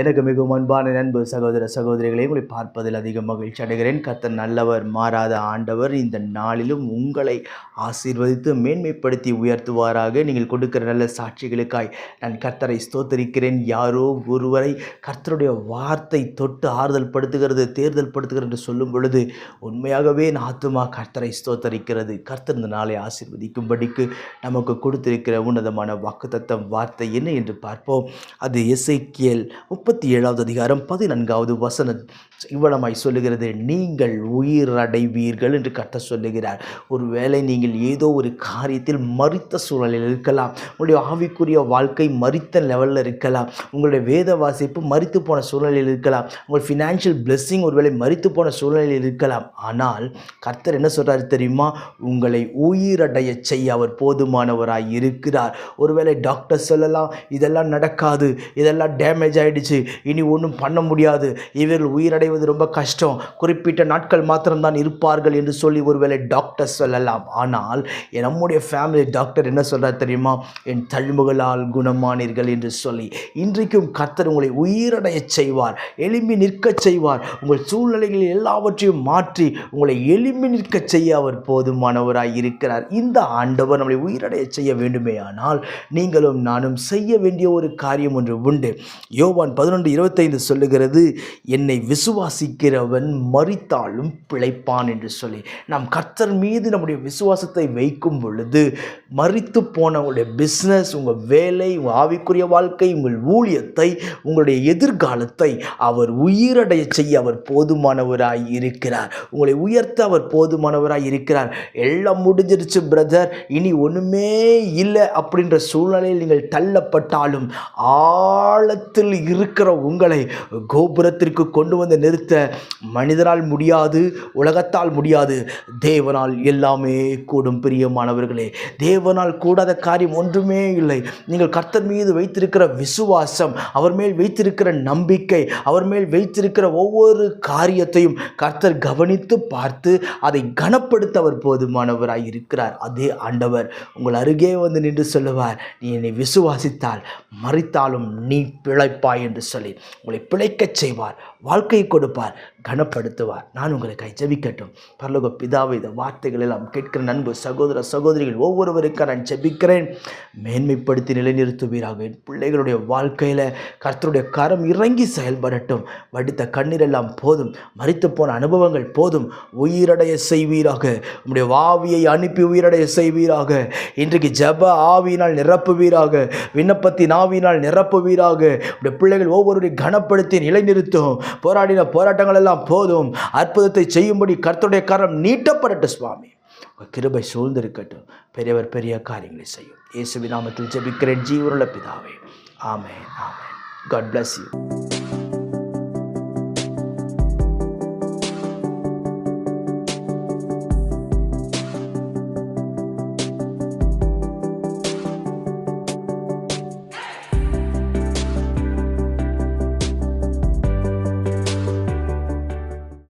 எனக்கு மிகவும் அன்பான நண்பு சகோதர சகோதரிகளை உங்களை பார்ப்பதில் அதிக மகிழ்ச்சி அடைகிறேன். கர்த்தர் நல்லவர் மாறாத ஆண்டவர் இந்த நாளிலும் உங்களை ஆசீர்வதித்து மேன்மைப்படுத்தி உயர்த்துவாராக. நீங்கள் கொடுக்கிற நல்ல சாட்சிகளுக்காய் நான் கர்த்தரை ஸ்தோத்தரிக்கிறேன். யாரோ ஒருவரை கர்த்தருடைய வார்த்தை தொட்டு ஆறுதல் படுத்துகிறது தேர்தல் படுத்துகிறது என்று சொல்லும் பொழுது உண்மையாகவே நான் ஆத்துமா கர்த்தரை ஸ்தோத்தரிக்கிறது. கர்த்தர் இந்த நாளை ஆசீர்வதிக்கும்படிக்கு நமக்கு கொடுத்திருக்கிற உன்னதமான வாக்குத்தத்தம் வார்த்தை என்ன என்று பார்ப்போம். அது இசைக்கியல் முப்பத்தி ஏழாவது அதிகாரம் பதினான்காவது வசனம் இவ்வளமாய் சொல்லுகிறது நீங்கள் உயிரடைவீர்கள் என்று கட்ட சொல்லுகிறார். ஒருவேளை நீங்கள் ஏதோ ஒரு காரியத்தில் மறித்த சூழலில் இருக்கலாம் உங்களுடைய ஆவிக்குரிய வாழ்க்கை மறித்த லெவலில் இருக்கலாம் உங்களுடைய வேத வாசிப்பு மறித்து போன சூழ்நிலையில் இருக்கலாம் உங்கள் ஃபினான்ஷியல் பிளெஸ்ஸிங் ஒருவேளை மறித்து போன சூழ்நிலையில் இருக்கலாம். ஆனால் கர்த்தர் என்ன சொல்கிறார் தெரியுமா? உங்களை உயிரடைய செய்ய அவர் போதுமானவராய் இருக்கிறார். ஒருவேளை டாக்டர் சொல்லலாம் இதெல்லாம் நடக்காது இதெல்லாம் டேமேஜ் ஆயிடுச்சு இனி ஒன்றும் பண்ண முடியாது. இவர்கள் உயிரடைவது ரொம்ப கஷ்டம். குறிப்பிட்ட நாட்கள் மாத்திரம்தான் இருப்பார்கள் என்று சொல்லி ஒருவேளை டாக்டர் சொல்லலாம். ஆனால் நம்முடைய ஃபேமிலி டாக்டர் என்ன சொல்றார் தெரியுமா? என் தழும்புகளால் குணமானீர்கள் என்று சொல்லி. இன்றைக்கும் கர்த்தர் உங்களை உயிரடைய செய்வார். எலும்பி நிற்கச் செய்வார். உங்கள் சூழ்நிலைகளில் எல்லாவற்றையும் மாற்றி உங்களை எலும்பி நிற்கச் செய்ய அவர் போதுமானவராய் இருக்கிறார். இந்த ஆண்டவர் நம்மளை உயிரடைய செய்ய வேண்டுமே ஆனால் நீங்களும் நானும் செய்ய வேண்டிய ஒரு காரியம் ஒன்று உண்டு. யோவான் பதினொன்று இருபத்தைந்து சொல்லுகிறது என்னை விசுவாசிக்கிறவன் மறித்தாலும் பிழைப்பான் என்று சொல்லி. நாம் கர்த்தர் மீது நம்முடைய விசுவாசத்தை வைக்கும் பொழுது மறித்து போன உங்களுடைய பிஸ்னஸ் உங்கள் வேலை உங்கள் ஆவிக்குரிய வாழ்க்கை உங்கள் ஊழியத்தை உங்களுடைய எதிர்காலத்தை அவர் உயிரடைய செய்ய அவர் போதுமானவராய் இருக்கிறார். உங்களை உயர்த்த அவர் போதுமானவராய் இருக்கிறார். எல்லாம் முடிஞ்சிருச்சு பிரதர் இனி ஒன்றுமே இல்லை அப்படின்ற சூழ்நிலையில் நீங்கள் தள்ளப்பட்டாலும் ஆழத்தில் இருக்கிற உங்களை கோபுரத்திற்கு கொண்டு வந்து நிறுத்த மனிதரால் முடியாது உலகத்தால் முடியாது. தேவனால் எல்லாமே கூடும் பிரியமானவர்களே. தேவனால் கூடாத காரியம் ஒன்றுமே இல்லை. நீங்கள் கர்த்தர் மீது வைத்திருக்கிற விசுவாசம் அவர் மேல் வைத்திருக்கிற நம்பிக்கை அவர் மேல் வைத்திருக்கிற ஒவ்வொரு காரியத்தையும் கர்த்தர் கவனித்து பார்த்து அதை கனப்படுத்த அவர் போதுமானவராய் இருக்கிறார். அதே ஆண்டவர் உங்கள் அருகே வந்து நின்று சொல்லுவார் நீ என்னை விசுவாசித்தால் மறித்தாலும் நீ பிழைப்பாய் என்று. சொல்லி உங்களை பிழைக்கச் செய்வார் வாழ்க்கையை கொடுப்பார். கனப்படுத்துவார். நான் உங்களுக்காய் ஜெபிக்கட்டும். பரலோக பிதாவை இந்த வார்த்தைகள் எல்லாம் கேட்கிற நண்பு சகோதர சகோதரிகள் ஒவ்வொருவருக்கும் நான் ஜெபிக்கிறேன். மேன்மைப்படுத்தி நிலைநிறுத்துவீராக. என் பிள்ளைகளுடைய வாழ்க்கையில் கர்த்தருடைய கரம் இறங்கி செயல்படட்டும். வடித்த கண்ணீரெல்லாம் போதும். மறித்து போன அனுபவங்கள் போதும். உயிரடைய செய்வீராக. உங்களுடைய வாவியை அனுப்பி உயிரடைய செய்வீராக. இன்றைக்கு ஜெப ஆவியினால் நிரப்புவீராக. விண்ணப்பத்தின் ஆவியினால் நிரப்புவீராக. உடைய பிள்ளைகள் ஒவ்வொருவரை கனப்படுத்தி நிலைநிறுத்தும். போராடின போராட்டங்கள் எல்லாம் போதும். அற்புதத்தை செய்யும்படி கர்த்தருடைய கரம் நீட்டப்படட்டும் சுவாமி. உங்கள் கிருபை சூழ்ந்திருக்கட்டும். பெரியவர் பெரிய காரியங்களை செய்யும். இயேசுவின் நாமத்தில் ஜெபிக்கிறேன் ஜீவருள்ள பிதாவே. ஆமே ஆமே காட் பிளஸ் யூ